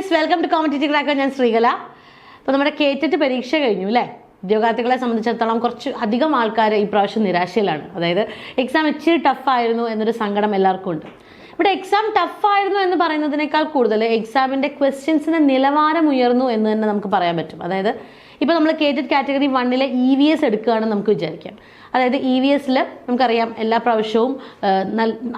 Friends welcome to competitive cracker ഞാൻ ശ്രീകല. അപ്പോൾ നമ്മുടെ കേറ്ററ്റ് പരീക്ഷ കഴിഞ്ഞു അല്ലേ ഉദ്യോഗാർത്ഥികളെ സംബന്ധിച്ചിടത്തോളം കുറച്ച് അധികം ആൾക്കാർ ഈ പ്രാവശ്യം നിരാശയിലാണ്. അതായത് എക്സാം ഇച്ചിരി ടഫായിരുന്നു എന്നൊരു സങ്കടം എല്ലാവർക്കും ഉണ്ട്. ഇവിടെ എക്സാം ടഫായിരുന്നു എന്ന് പറയുന്നതിനേക്കാൾ കൂടുതൽ എക്സാമിന്റെ ക്വസ്റ്റ്യൻസിന്റെ നിലവാരം ഉയർന്നു എന്ന് തന്നെ നമുക്ക് പറയാൻ പറ്റും. അതായത് ഇപ്പോൾ നമ്മൾ കേറ്റഡ് കാറ്റഗറി വണ്ണിലെ ഇ വി എസ് എടുക്കുകയാണെന്ന് നമുക്ക് വിചാരിക്കാം. അതായത് ഇ വി എസിൽ നമുക്കറിയാം എല്ലാ പ്രാവശ്യവും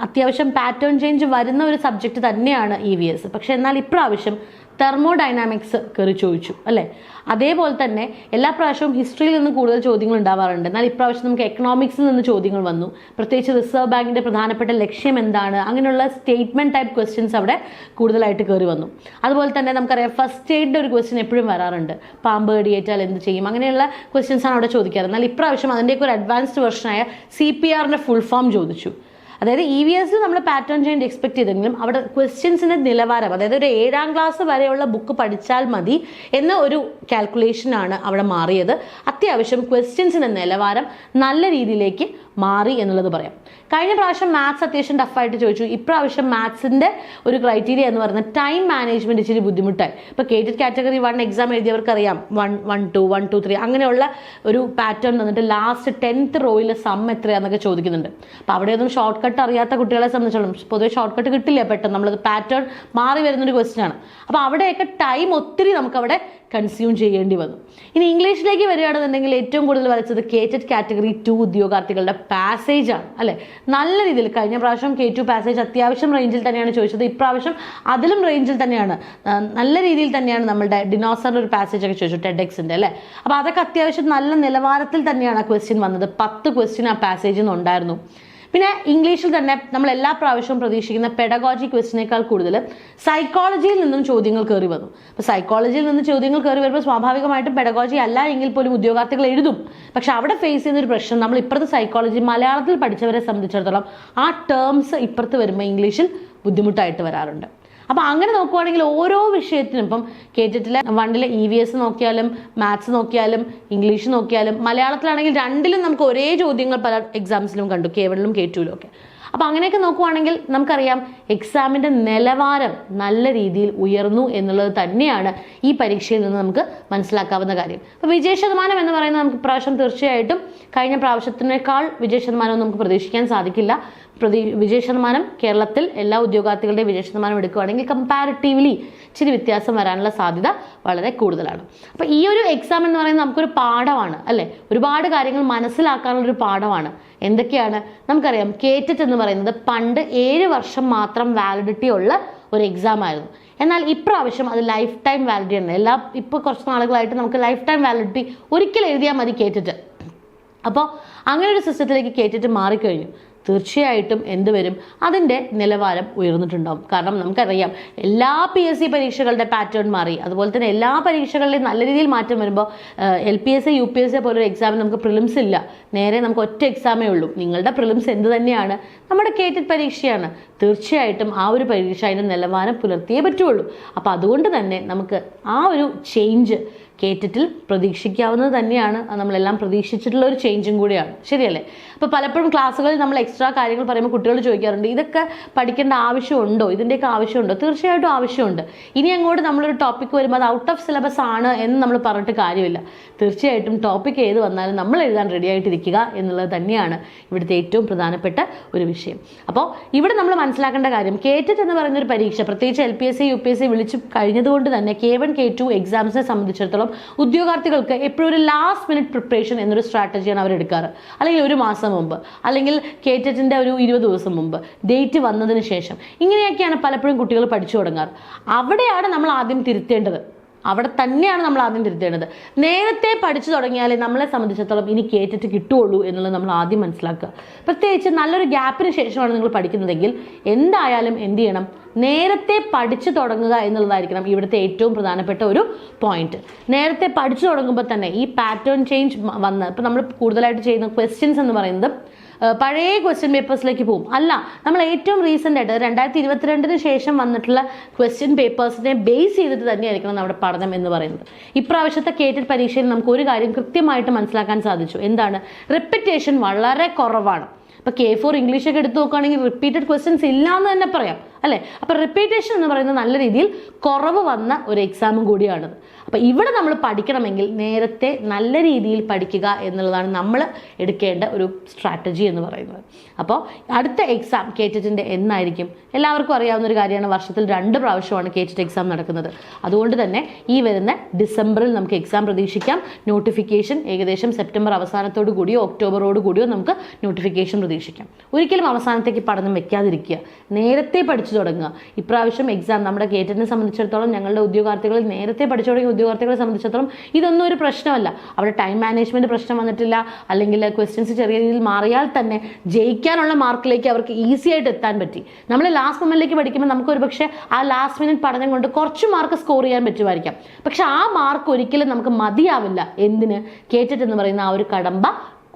അത്യാവശ്യം പാറ്റേൺ ചേഞ്ച് വരുന്ന ഒരു സബ്ജക്റ്റ് തന്നെയാണ് ഇ വി എസ് പക്ഷേ എന്നാൽ ഇപ്രാവശ്യം തെർമോഡൈനാമിക്സ് കയറി ചോദിച്ചു അല്ലേ? അതേപോലെ തന്നെ എല്ലാ പ്രാവശ്യവും ഹിസ്റ്ററിയിൽ നിന്ന് കൂടുതൽ ചോദ്യങ്ങൾ ഉണ്ടാവാറുണ്ട്. എന്നാൽ ഇപ്രാവശ്യം നമുക്ക് എക്കണോമിക്സിൽ നിന്ന് ചോദ്യങ്ങൾ വന്നു. പ്രത്യേകിച്ച് റിസർവ് ബാങ്കിന്റെ പ്രധാനപ്പെട്ട ലക്ഷ്യം എന്താണ്? അങ്ങനെയുള്ള സ്റ്റേറ്റ്മെന്റ് ടൈപ്പ് ക്വസ്റ്റ്യൻസ് അവിടെ കൂടുതലായിട്ട് കയറി വന്നു. അതുപോലെ തന്നെ നമുക്കറിയാം ഫസ്റ്റ് എയ്ഡിന്റെ ഒരു ക്വസ്റ്റ്യൻ എപ്പോഴും വരാറുണ്ട്. പാമ്പ് കടിയേറ്റാൽ എന്ത് ചെയ്യും? അങ്ങനെയുള്ള ക്വസ്റ്റ്യൻസാണ് അവിടെ ചോദിക്കാറ്. എന്നാൽ ഇപ്രാവശ്യം അതിന്റെയൊക്കെ ഒരു അഡ്വാൻസ്ഡ് വെർഷനായ സി പി ആറിന്റെ ഫുൾ ഫോം ചോദിച്ചു. അതായത് ഇ വി എസ് നമ്മൾ പാറ്റേൺ ചെയ്യേണ്ട എക്സ്പെക്ട് ചെയ്തെങ്കിലും അവിടെ ക്വസ്റ്റ്യൻസിന്റെ നിലവാരം അതായത് ഒരു ഏഴാം ക്ലാസ് വരെയുള്ള ബുക്ക് പഠിച്ചാൽ മതി എന്ന ഒരു കാൽക്കുലേഷനാണ് അവിടെ മാറിയത്. അത്യാവശ്യം ക്വസ്റ്റ്യൻസിന്റെ നിലവാരം നല്ല രീതിയിലേക്ക് മാറി എന്നുള്ളത് പറയാം. കഴിഞ്ഞ പ്രാവശ്യം മാത്സ് അത്യാവശ്യം ടഫായിട്ട് ചോദിച്ചു. ഇപ്രാവശ്യം മാത്സിന്റെ ഒരു ക്രൈറ്റീരിയ എന്ന് പറയുന്നത് ടൈം മാനേജ്മെന്റ് ഇച്ചിരി ബുദ്ധിമുട്ടായി. ഇപ്പോൾ KTET category one exam എഴുതിയവർക്കറിയാം. One one two one two three അങ്ങനെയുള്ള ഒരു പാറ്റേൺ തന്നിട്ട് ലാസ്റ്റ് ടെൻത്ത് റോയിലെ സം എത്രയാണെന്നൊക്കെ ചോദിക്കുന്നുണ്ട്. അപ്പോൾ അവിടെയൊന്നും ഷോർട്ട് അറിയാത്ത കുട്ടികളെ സംബന്ധിച്ചോളം പൊതുവെ ഷോർട്ട് കട്ട് കിട്ടില്ല പെട്ടെന്ന്? നമ്മളത് പാറ്റേൺ മാറി വരുന്നൊരു ക്വസ്റ്റ്യൻ ആണ്. അപ്പോൾ അവിടെയൊക്കെ ടൈം ഒത്തിരി നമുക്കവിടെ കൺസ്യൂം ചെയ്യേണ്ടി വന്നു. ഇനി ഇംഗ്ലീഷിലേക്ക് വരികയാണെന്നുണ്ടെങ്കിൽ ഏറ്റവും കൂടുതൽ വരച്ചത് കേറ്റഡ് കാറ്റഗറി ടു ഉദ്യോഗാർത്ഥികളുടെ പാസേജ് ആണ് അല്ലേ? നല്ല രീതിയിൽ കഴിഞ്ഞ പ്രാവശ്യം കെ ടു പാസേജ് അത്യാവശ്യം റേഞ്ചിൽ തന്നെയാണ് ചോദിച്ചത്. ഇപ്രാവശ്യം അതിലും റേഞ്ചിൽ തന്നെയാണ്. നല്ല രീതിയിൽ തന്നെയാണ് നമ്മുടെ ഡിനോസറിന്റെ ഒരു പാസേജ് ഒക്കെ ചോദിച്ചു ടെഡെക്സിന്റെ അല്ലേ? അപ്പോൾ അതൊക്കെ അത്യാവശ്യം നല്ല നിലവാരത്തിൽ തന്നെയാണ് ആ ക്വസ്റ്റ്യൻ വന്നത്. പത്ത് ക്വസ്റ്റ്യൻ ആ പാസേജിൽ നിന്ന് ഉണ്ടായിരുന്നു. പിന്നെ ഇംഗ്ലീഷിൽ തന്നെ നമ്മൾ എല്ലാ പ്രാവശ്യവും പ്രതീക്ഷിക്കുന്ന പെഡഗോജി ക്വസ്റ്റിനേക്കാൾ കൂടുതൽ സൈക്കോളജിയിൽ നിന്നും ചോദ്യങ്ങൾ കയറി വന്നു. അപ്പോൾ സൈക്കോളജിയിൽ നിന്ന് ചോദ്യങ്ങൾ കയറി വരുമ്പോൾ സ്വാഭാവികമായിട്ടും പെഡഗോജി അല്ല എങ്കിൽ പോലും ഉദ്യോഗാർത്ഥികൾ എഴുതും. പക്ഷെ അവിടെ ഫേസ് ചെയ്യുന്ന ഒരു പ്രശ്നം നമ്മൾ ഇപ്പുറത്തെ സൈക്കോളജി മലയാളത്തിൽ പഠിച്ചവരെ സംബന്ധിച്ചിടത്തോളം ആ ടേംസ് ഇപ്പുറത്ത് വരുമ്പോൾ ഇംഗ്ലീഷിൽ ബുദ്ധിമുട്ടായിട്ട് വരാറുണ്ട്. അപ്പോൾ അങ്ങനെ നോക്കുവാണെങ്കിൽ ഓരോ വിഷയത്തിനും ഇപ്പം കെ കേറ്റിലെ വണ്ണിലെ ഇ വി എസ് നോക്കിയാലും മാത്സ് നോക്കിയാലും ഇംഗ്ലീഷ് നോക്കിയാലും മലയാളത്തിലാണെങ്കിൽ രണ്ടിലും നമുക്ക് ഒരേ ചോദ്യങ്ങൾ പല എക്സാംസിലും കണ്ടു കെ വണിലും കെ ടുവിലും ഒക്കെ. അപ്പോൾ അങ്ങനെയൊക്കെ നോക്കുവാണെങ്കിൽ നമുക്കറിയാം എക്സാമിന്റെ നിലവാരം നല്ല രീതിയിൽ ഉയർന്നു എന്നുള്ളത് തന്നെയാണ് ഈ പരീക്ഷയിൽ നിന്ന് നമുക്ക് മനസ്സിലാക്കാവുന്ന കാര്യം. അപ്പോൾ വിജയ ശതമാനം എന്ന് പറയുന്നത് നമുക്ക് ഇപ്രാവശ്യം തീർച്ചയായിട്ടും കഴിഞ്ഞ പ്രാവശ്യത്തിനേക്കാൾ വിജയ ശതമാനം നമുക്ക് പ്രതീക്ഷിക്കാൻ സാധിക്കില്ല. പ്രതി വിജയ ശതമാനം കേരളത്തിൽ എല്ലാ ഉദ്യോഗാർത്ഥികളുടെയും വിജയ ശതമാനം എടുക്കുകയാണെങ്കിൽ കമ്പാരിറ്റീവ്ലി ഇച്ചിരി വ്യത്യാസം വരാനുള്ള സാധ്യത വളരെ കൂടുതലാണ്. അപ്പോൾ ഈ ഒരു എക്സാം എന്ന് പറയുന്നത് നമുക്കൊരു പാഠമാണ് അല്ലേ? ഒരുപാട് കാര്യങ്ങൾ മനസ്സിലാക്കാനുള്ളൊരു പാഠമാണ്. എന്തൊക്കെയാണ്? നമുക്കറിയാം കേറ്ററ്റ് എന്ന് പറയുന്നത് പണ്ട് ഏഴ് വർഷം മാത്രം വാലിഡിറ്റി ഉള്ള ഒരു എക്സാം ആയിരുന്നു. എന്നാൽ ഇപ്രാവശ്യം അത് ലൈഫ് ടൈം വാലിഡിറ്റി ആണ്. എല്ലാ ഇപ്പോൾ കുറച്ച് നാളുകളായിട്ട് നമുക്ക് ലൈഫ് ടൈം വാലിഡിറ്റി ഒരിക്കൽ എഴുതിയാൽ മതി കേറ്റിട്ട് അപ്പോൾ അങ്ങനെ ഒരു സിസ്റ്റത്തിലേക്ക് കേറ്റിട്ട് മാറിക്കഴിഞ്ഞു. തീർച്ചയായിട്ടും എന്ത് വരും? അതിന്റെ നിലവാരം ഉയർന്നിട്ടുണ്ടാവും. കാരണം നമുക്കറിയാം എല്ലാ പി എസ് സി പരീക്ഷകളുടെ പാറ്റേൺ മാറി. അതുപോലെ തന്നെ എല്ലാ പരീക്ഷകളിലും നല്ല രീതിയിൽ മാറ്റം വരുമ്പോൾ L P S U P S പോലൊരു എക്സാമിന് നമുക്ക് പ്രിലിംസ് ഇല്ല. നേരെ നമുക്ക് ഒറ്റ എക്സാമേ ഉള്ളൂ. നിങ്ങളുടെ പ്രിലിംസ് എന്ത് തന്നെയാണ്? നമ്മുടെ കേറ്റഡ് പരീക്ഷയാണ്. തീർച്ചയായിട്ടും ആ ഒരു പരീക്ഷ അതിന്റെ നിലവാരം പുലർത്തിയേ പറ്റുള്ളൂ. അപ്പോൾ അതുകൊണ്ട് തന്നെ നമുക്ക് ആ ഒരു ചേഞ്ച് കേറ്ററ്റിൽ പ്രതീക്ഷിക്കാവുന്നത് തന്നെയാണ്. നമ്മളെല്ലാം പ്രതീക്ഷിച്ചിട്ടുള്ള ഒരു ചേഞ്ചും കൂടിയാണ്. ശരിയല്ലേ? അപ്പോൾ പലപ്പോഴും ക്ലാസ്സുകളിൽ നമ്മൾ എക്സ്ട്രാ കാര്യങ്ങൾ പറയുമ്പോൾ കുട്ടികൾ ചോദിക്കാറുണ്ട് ഇതൊക്കെ പഠിക്കേണ്ട ആവശ്യമുണ്ടോ? ഇതിന്റെയൊക്കെ ആവശ്യമുണ്ടോ? തീർച്ചയായിട്ടും ആവശ്യമുണ്ട്. ഇനി അങ്ങോട്ട് നമ്മളൊരു ടോപ്പിക്ക് വരുമ്പോൾ അത് ഔട്ട് ഓഫ് സിലബസ് ആണ് എന്ന് നമ്മൾ പറഞ്ഞിട്ട് കാര്യമില്ല. തീർച്ചയായിട്ടും ടോപ്പിക് ഏത് വന്നാലും നമ്മൾ എഴുതാൻ റെഡി ആയിട്ടിരിക്കുക എന്നുള്ളത് തന്നെയാണ് ഇവിടുത്തെ ഏറ്റവും പ്രധാനപ്പെട്ട ഒരു വിഷയം. അപ്പോൾ ഇവിടെ നമ്മൾ മനസ്സിലാക്കേണ്ട കാര്യം കേറ്ററ്റ് എന്ന് പറയുന്ന ഒരു പരീക്ഷ പ്രത്യേകിച്ച് L P S C U P S C വിളിച്ച് കഴിഞ്ഞതുകൊണ്ട് തന്നെ കെ വൺ കെ ടു എക്സാംസിനെ സംബന്ധിച്ചിടത്തോളം ഉദ്യോഗാർത്ഥികൾക്ക് എപ്പോഴും ഒരു ലാസ്റ്റ് മിനിറ്റ് പ്രിപ്പറേഷൻ എന്നൊരു സ്ട്രാറ്റജിയാണ് അവർ എടുക്കാറ്. അല്ലെങ്കിൽ ഒരു മാസം മുമ്പ് അല്ലെങ്കിൽ കേറ്ററ്റിന്റെ ഒരു ഇരുപത് ദിവസം മുമ്പ് ഡേറ്റ് വന്നതിന് ശേഷം. ഇങ്ങനെയൊക്കെയാണ് പലപ്പോഴും കുട്ടികൾ പഠിച്ചു തുടങ്ങാറ്. അവിടെയാണ് നമ്മൾ ആദ്യം തിരുത്തേണ്ടത്. അവിടെ തന്നെയാണ് നമ്മൾ ആദ്യം തിരുത്തേണ്ടത്. നേരത്തെ പഠിച്ചു തുടങ്ങിയാലേ നമ്മളെ സംബന്ധിച്ചിടത്തോളം ഇനി കേറ്റിട്ട് കിട്ടുകയുള്ളൂ എന്നുള്ളത് നമ്മൾ ആദ്യം മനസ്സിലാക്കുക. പ്രത്യേകിച്ച് നല്ലൊരു ഗ്യാപ്പിന് ശേഷമാണ് നിങ്ങൾ പഠിക്കുന്നതെങ്കിൽ എന്തായാലും എന്ത് ചെയ്യണം? നേരത്തെ പഠിച്ചു തുടങ്ങുക എന്നുള്ളതായിരിക്കണം ഇവിടുത്തെ ഏറ്റവും പ്രധാനപ്പെട്ട ഒരു പോയിന്റ് നേരത്തെ പഠിച്ചു തുടങ്ങുമ്പോൾ തന്നെ ഈ പാറ്റേൺ ചേഞ്ച് വന്ന് ഇപ്പം നമ്മൾ കൂടുതലായിട്ട് ചെയ്യുന്ന ക്വസ്റ്റ്യൻസ് എന്ന് പറയുന്നത് പഴയ ക്വസ്റ്റ്യൻ പേപ്പേഴ്സിലേക്ക് പോകും. അല്ല നമ്മൾ ഏറ്റവും റീസെന്റ് ആയിട്ട് രണ്ടായിരത്തി ഇരുപത്തിരണ്ടിന് ശേഷം വന്നിട്ടുള്ള ക്വസ്റ്റ്യൻ പേപ്പേഴ്സിനെ ബേസ് ചെയ്തിട്ട് തന്നെയായിരിക്കണം നമ്മുടെ പഠനം എന്ന് പറയുന്നത്. ഇപ്രാവശ്യത്തെ കേറ്റഡ് പരീക്ഷയിൽ നമുക്ക് ഒരു കാര്യം കൃത്യമായിട്ട് മനസ്സിലാക്കാൻ സാധിച്ചു. എന്താണ്? റിപ്പിറ്റേഷൻ വളരെ കുറവാണ്. ഇപ്പോൾ കെ ഫോർ ഇംഗ്ലീഷൊക്കെ എടുത്ത് നോക്കുകയാണെങ്കിൽ റിപ്പീറ്റഡ് ക്വസ്റ്റ്യൻസ് ഇല്ല എന്ന് തന്നെ പറയാം. അല്ലേ? അപ്പോൾ റിപ്പീറ്റേഷൻ എന്ന് പറയുന്നത് നല്ല രീതിയിൽ കുറവ് വന്ന ഒരു എക്സാമും കൂടിയാണിത്. അപ്പോൾ ഇവിടെ നമ്മൾ പഠിക്കണമെങ്കിൽ നേരത്തെ നല്ല രീതിയിൽ പഠിക്കുക എന്നുള്ളതാണ് നമ്മൾ എടുക്കേണ്ട ഒരു സ്ട്രാറ്റജി എന്ന് പറയുന്നത്. അപ്പോൾ അടുത്ത എക്സാം കേറ്ററ്റിന്റെ എന്നായിരിക്കും. എല്ലാവർക്കും അറിയാവുന്ന ഒരു കാര്യമാണ് വർഷത്തിൽ രണ്ട് പ്രാവശ്യമാണ് കേറ്ററ്റ് എക്സാം നടക്കുന്നത്. അതുകൊണ്ട് തന്നെ ഈ വരുന്ന ഡിസംബറിൽ നമുക്ക് എക്സാം പ്രതീക്ഷിക്കാം. നോട്ടിഫിക്കേഷൻ ഏകദേശം സെപ്റ്റംബർ അവസാനത്തോടു കൂടിയോ ഒക്ടോബറോട് കൂടിയോ നമുക്ക് നോട്ടിഫിക്കേഷൻ പ്രതീക്ഷിക്കാം. ഒരിക്കലും അവസാനത്തേക്ക് പഠനം വെക്കാതിരിക്കുക. നേരത്തെ പഠിച്ചു തുടങ്ങുക. ഇപ്രാവശ്യം എക്സാം നമ്മുടെ കേറ്ററ്റിനെ സംബന്ധിച്ചിടത്തോളം ഞങ്ങളുടെ ഉദ്യോഗാർത്ഥികളിൽ നേരത്തെ പഠിച്ചു തുടങ്ങിയ ഉദ്യോഗാർത്ഥികളെ സംബന്ധിച്ചിടത്തോളം ഇതൊന്നും ഒരു പ്രശ്നമല്ല. അവിടെ ടൈം മാനേജ്മെന്റ് പ്രശ്നം വന്നിട്ടില്ല. അല്ലെങ്കിൽ ക്വസ്റ്റ്യൻസ് ചെറിയ രീതിയിൽ മാറിയാൽ തന്നെ ജയിക്കാനുള്ള മാർക്കിലേക്ക് അവർക്ക് ഈസി ആയിട്ട് എത്താൻ പറ്റി. നമ്മൾ ലാസ്റ്റ് മൊമെന്റിലേക്ക് പഠിക്കുമ്പോൾ നമുക്ക് ഒരു പക്ഷേ ആ ലാസ്റ്റ് മിനിറ്റ് പഠനം കൊണ്ട് കുറച്ച് മാർക്ക് സ്കോർ ചെയ്യാൻ പറ്റുമായിരിക്കാം. പക്ഷെ ആ മാർക്ക് ഒരിക്കലും നമുക്ക് മതിയാവില്ല. എന്തിന്? കേറ്ററ്റ് എന്ന് പറയുന്ന ആ ഒരു കടമ്പ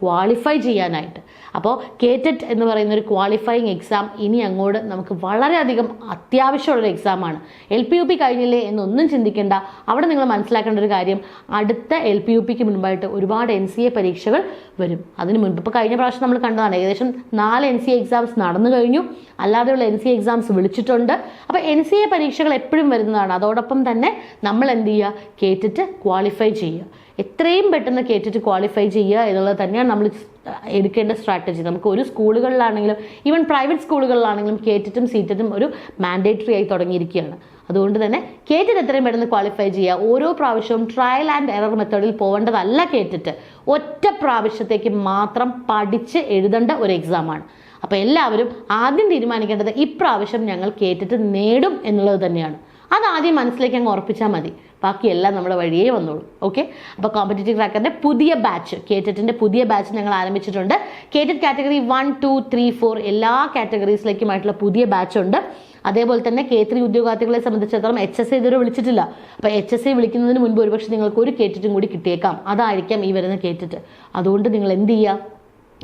ക്വാളിഫൈ ചെയ്യാനായിട്ട്. അപ്പോൾ കേറ്ററ്റ് എന്ന് പറയുന്ന ഒരു ക്വാളിഫയിങ് എക്സാം ഇനി അങ്ങോട്ട് നമുക്ക് വളരെയധികം അത്യാവശ്യമുള്ളൊരു എക്സാമാണ് എൽ പി യു പി കഴിഞ്ഞില്ലേ എന്നൊന്നും ചിന്തിക്കേണ്ട. അവിടെ നിങ്ങൾ മനസ്സിലാക്കേണ്ട ഒരു കാര്യം അടുത്ത എൽ പി യു പിക്ക് മുൻപായിട്ട് ഒരുപാട് എൻ സി എ പരീക്ഷകൾ വരും. അതിന് മുൻപ് ഇപ്പോൾ കഴിഞ്ഞ പ്രാവശ്യം നമ്മൾ കണ്ടതാണ് ഏകദേശം നാല് എൻ സി എക്സാംസ് നടന്നു കഴിഞ്ഞു. അല്ലാതെയുള്ള എൻ സി എക്സാംസ് വിളിച്ചിട്ടുണ്ട്. അപ്പോൾ എൻ സി എ പരീക്ഷകൾ എപ്പോഴും വരുന്നതാണ്. അതോടൊപ്പം തന്നെ നമ്മൾ എന്ത് ചെയ്യുക? കേറ്റിട്ട് ക്വാളിഫൈ ചെയ്യുക. എത്രയും പെട്ടെന്ന് കേട്ടിട്ട് ക്വാളിഫൈ ചെയ്യുക എന്നുള്ളത് തന്നെയാണ് നമ്മൾ എടുക്കേണ്ട സ്ട്രാറ്റജി നമുക്ക് ഒരു സ്കൂളുകളിലാണെങ്കിലും ഈവൻ പ്രൈവറ്റ് സ്കൂളുകളിലാണെങ്കിലും കേറ്റിട്ടും സീറ്ററ്റും ഒരു മാൻഡേറ്ററി ആയി തുടങ്ങിയിരിക്കുകയാണ്. അതുകൊണ്ട് തന്നെ കേറ്റിട്ട് എത്രയും പെട്ടെന്ന് ക്വാളിഫൈ ചെയ്യുക. ഓരോ പ്രാവശ്യവും ട്രയൽ ആൻഡ് എറർ മെത്തേഡിൽ പോകേണ്ടതല്ല കേട്ടിട്ട്. ഒറ്റ പ്രാവശ്യത്തേക്ക് മാത്രം പഠിച്ച് എഴുതേണ്ട ഒരു എക്സാമാണ് അപ്പോൾ എല്ലാവരും ആദ്യം തീരുമാനിക്കേണ്ടത് ഇപ്രാവശ്യം ഞങ്ങൾ കേറ്റിട്ട് നേടും എന്നുള്ളത് തന്നെയാണ്. അത് ആദ്യം മനസ്സിലേക്ക് അങ്ങ് ഉറപ്പിച്ചാൽ മതി. ബാക്കിയെല്ലാം നമ്മുടെ വഴിയേ വന്നോളൂ. ഓക്കെ അപ്പോൾ കോമ്പറ്റേറ്റീവ് ക്രാക്കറിന്റെ പുതിയ ബാച്ച് കേറ്ററ്റിന്റെ പുതിയ ബാച്ച് ഞങ്ങൾ ആരംഭിച്ചിട്ടുണ്ട്. KTET category one two three four എല്ലാ കാറ്റഗറീസിലേക്കുമായിട്ടുള്ള പുതിയ ബാച്ച് ഉണ്ട്. അതേപോലെ തന്നെ കെ ത്രീ ഉദ്യോഗാർത്ഥികളെ സംബന്ധിച്ചിടത്തോളം എച്ച് എസ് ഇതുവരെ വിളിച്ചിട്ടില്ല. അപ്പോൾ എച്ച് എസ് ഐ വിളിക്കുന്നതിന് മുൻപ് ഒരുപക്ഷെ നിങ്ങൾക്ക് ഒരു കേറ്റിറ്റും കൂടി കിട്ടിയേക്കാം. അതായിരിക്കാം ഈ വരുന്ന കേറ്റിറ്റ് അതുകൊണ്ട് നിങ്ങൾ എന്ത് ചെയ്യുക?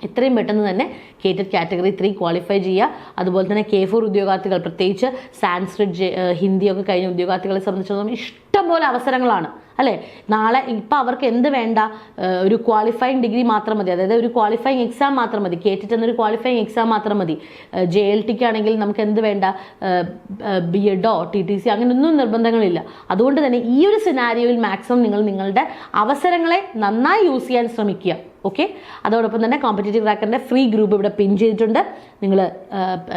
എത്രയും പെട്ടെന്ന് തന്നെ കേറ്റഡ് കാറ്റഗറി ത്രീ ക്വാളിഫൈ ചെയ്യുക. അതുപോലെ തന്നെ കെ ഫോർ ഉദ്യോഗാർത്ഥികൾ പ്രത്യേകിച്ച് സാൻസ്ക്രിറ്റ് ഹിന്ദിയൊക്കെ കഴിഞ്ഞ ഉദ്യോഗാർത്ഥികളെ സംബന്ധിച്ചിടത്തോളം ഇഷ്ടംപോലെ അവസരങ്ങളാണ് അല്ലേ? നാളെ ഇപ്പം അവർക്ക് എന്ത് വേണ്ട? ഒരു ക്വാളിഫയിങ് ഡിഗ്രി മാത്രം മതി. അതായത് ഒരു ക്വാളിഫയിങ് എക്സാം മാത്രം മതി. കേട്ടിട്ട് എന്നൊരു ക്വാളിഫയിങ് എക്സാം മാത്രം മതി. ജെ എൽ ടിക്ക് ആണെങ്കിൽ നമുക്ക് എന്ത് വേണ്ട? ബി എഡോ ടി ടി സി അങ്ങനെയൊന്നും നിർബന്ധങ്ങളില്ല. അതുകൊണ്ട് തന്നെ ഈ ഒരു സിനാരിയോയിൽ മാക്സിമം നിങ്ങൾ നിങ്ങളുടെ അവസരങ്ങളെ നന്നായി യൂസ് ചെയ്യാൻ ശ്രമിക്കുക. ഓക്കെ അതോടൊപ്പം തന്നെ കോമ്പറ്റേറ്റീവ് ക്രാക്കറിന്റെ ഫ്രീ ഗ്രൂപ്പ് ഇവിടെ പിൻ ചെയ്തിട്ടുണ്ട്. നിങ്ങൾ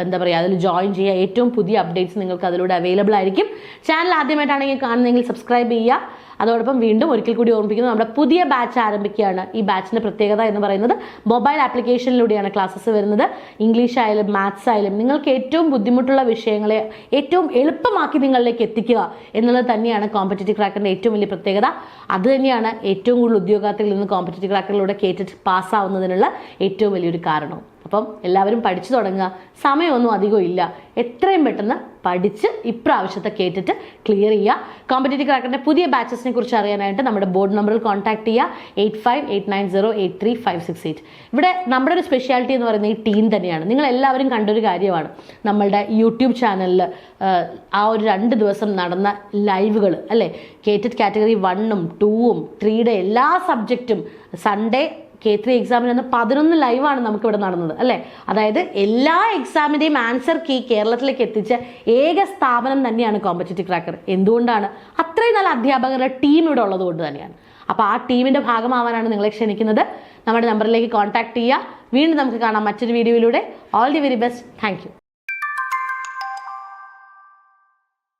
എന്താ പറയുക അതിൽ ജോയിൻ ചെയ്യുക. ഏറ്റവും പുതിയ അപ്ഡേറ്റ്സ് നിങ്ങൾക്ക് അതിലൂടെ അവൈലബിൾ ആയിരിക്കും. ചാനൽ ആദ്യമായിട്ടാണെങ്കിൽ കാണുന്നെങ്കിൽ സബ്സ്ക്രൈബ് ചെയ്യുക. അതോടൊപ്പം വീണ്ടും ഒരിക്കൽ കൂടി ഓർമ്മിപ്പിക്കുന്നു നമ്മുടെ പുതിയ ബാച്ച് ആരംഭിക്കുകയാണ്. ഈ ബാച്ചിന്റെ പ്രത്യേകത എന്ന് പറയുന്നത് മൊബൈൽ ആപ്ലിക്കേഷനിലൂടെയാണ് ക്ലാസ്സസ് വരുന്നത്. ഇംഗ്ലീഷ് ആയാലും മാത്സ് ആയാലും നിങ്ങൾക്ക് ഏറ്റവും ബുദ്ധിമുട്ടുള്ള വിഷയങ്ങളെ ഏറ്റവും എളുപ്പമാക്കി നിങ്ങളിലേക്ക് എത്തിക്കുക എന്നുള്ളത് തന്നെയാണ് കോമ്പറ്റേറ്റീവ് ക്രാക്കറിന്റെ ഏറ്റവും വലിയ പ്രത്യേകത. അത് തന്നെയാണ് ഏറ്റവും കൂടുതൽ ഉദ്യോഗാർത്ഥികളിൽ നിന്ന് കോമ്പറ്റേറ്റീവ് ക്രാക്കറിലൂടെ കേട്ടിട്ട് പാസ്സാവുന്നതിനുള്ള ഏറ്റവും വലിയൊരു കാരണവും അപ്പം എല്ലാവരും പഠിച്ചു തുടങ്ങുക. സമയമൊന്നും അധികം ഇല്ല. എത്രയും പെട്ടെന്ന് പഠിച്ച് ഇപ്രാവശ്യത്തെ കേട്ടിട്ട് ക്ലിയർ ചെയ്യുക. കോമ്പറ്റേറ്റീവ് ക്രാക്കറിന്റെ പുതിയ ബാച്ചസിനെ കുറിച്ച് അറിയാനായിട്ട് നമ്മുടെ ബോർഡ് നമ്പറിൽ കോൺടാക്ട് ചെയ്യുക. Eight five eight nine zero eight three five six eight ഇവിടെ നമ്മുടെ ഒരു സ്പെഷ്യാലിറ്റി എന്ന് പറയുന്നത് ഈ ടീം തന്നെയാണ്. നിങ്ങൾ എല്ലാവരും കണ്ടൊരു കാര്യമാണ്. നമ്മളുടെ യൂട്യൂബ് ചാനലിൽ ആ ഒരു രണ്ട് ദിവസം നടന്ന ലൈവുകൾ അല്ലേ? കേറ്റഡ് കാറ്റഗറി വണ്ണും ടൂവും ത്രീയുടെ എല്ലാ സബ്ജക്റ്റും സൺഡേ കെ ത്രീ എക്സാമിന് അന്ന് പതിനൊന്ന് ലൈവാണ് നമുക്ക് ഇവിടെ നടന്നത് അല്ലേ? അതായത് എല്ലാ എക്സാമിന്റെയും ആൻസർ കീ കേരളത്തിലേക്ക് എത്തിച്ച ഏക സ്ഥാപനം തന്നെയാണ് കോമ്പറ്റേറ്റീവ് ക്രാക്കർ എന്തുകൊണ്ടാണ്? അത്രയും നല്ല അധ്യാപകരുടെ ടീം ഇവിടെ ഉള്ളത് കൊണ്ട് തന്നെയാണ്. അപ്പോൾ ആ ടീമിന്റെ ഭാഗമാവാനാണ് നിങ്ങളെ ക്ഷണിക്കുന്നത്. നമ്മുടെ നമ്പറിലേക്ക് കോൺടാക്ട് ചെയ്യുക. വീണ്ടും നമുക്ക് കാണാം മറ്റൊരു വീഡിയോയിലൂടെ all the very best thank